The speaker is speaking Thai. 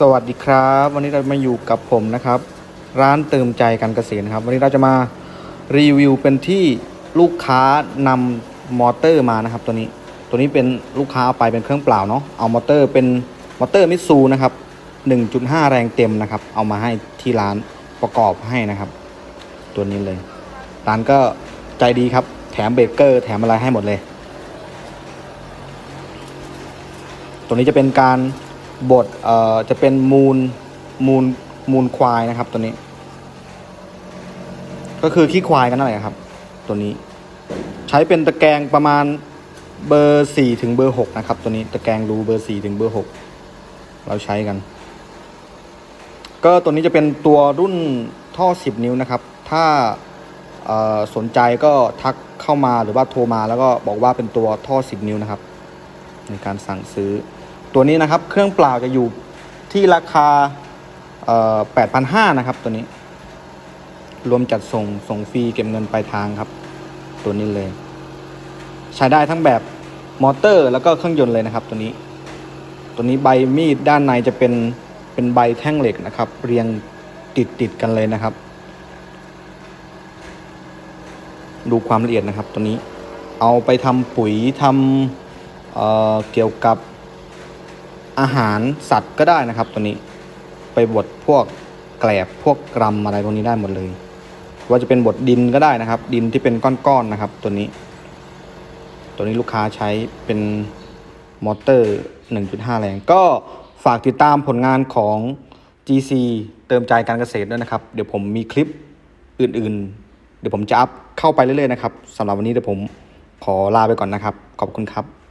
สวัสดีครับ วันนี้เรามาอยู่กับผมนะครับ ร้านเติมใจการเกษตรครับ วันนี้เราจะมารีวิวเป็นที่ลูกค้านำมอเตอร์มานะครับ ตัวนี้ตัวนี้เป็นลูกค้าเอาไปเป็นเครื่องเปล่าเนาะเอามอเตอร์เป็นมอเตอร์มิซูนะครับ 1.5 แรงเต็มนะครับ เอามาให้ที่ร้านประกอบให้นะครับ ตัวนี้เลย ร้านก็ใจดีครับ แถมเบรกเกอร์ แถมอะไรให้หมดเลย ตัวนี้จะเป็นการ บดเอ่อจะเป็นมูลมูลมูลควายนะครับ ตัวนี้ ก็คือขี้ควายกันนั่นแหละครับ ตัวนี้ ใช้เป็นตะแกรงประมาณเบอร์สี่ถึงเบอร์หกนะครับ ตัวนี้ตะแกรงรูเบอร์สี่ถึงเบอร์หกเราใช้กัน ก็ตัวนี้จะเป็นตัวรุ่นท่อ10นิ้วนะครับ ถ้าสนใจก็ทักเข้ามาหรือว่าโทรมาแล้วก็บอกว่าเป็นตัวท่อ10นิ้วนะครับ ในการสั่งซื้อ ตัวนี้นะครับ เครื่องเปล่าจะอยู่ที่ราคาเอ่อ8,500นะครับ ตัวนี้ รวมจัดส่งส่งฟรีเก็บเงินปลายทางครับ ตัวนี้เลย ใช้ได้ทั้งแบบมอเตอร์ แล้วก็เครื่องยนต์เลยนะครับ ตัวนี้ ตัวนี้ใบมีดด้านในจะเป็นเป็นใบแท่งเหล็กนะครับ เรียงติดติดกันเลยนะครับ ดูความละเอียดนะครับ ตัวนี้ เอาไปทำปุ๋ยทำเเกี่ยวกับ อาหารสัตว์ก็ได้นะครับ ตัวนี้ไปบดพวกแกลบพวกกรัมอะไรพวกนี้ได้หมดเลย ว่าจะเป็นบดดินก็ได้นะครับ ดินที่เป็นก้อนๆนะครับ ตัวนี้ ตัวนี้ลูกค้าใช้เป็นมอเตอร์ 1.5 แรง ก็ฝากติดตามผลงานของ GC เติมใจการเกษตรด้วยนะครับ เดี๋ยวผมมีคลิปอื่นๆ เดี๋ยวผมจะอัพเข้าไปเรื่อยๆนะครับสำหรับวันนี้เดี๋ยวผมขอลาไปก่อนนะครับ ขอบคุณครับ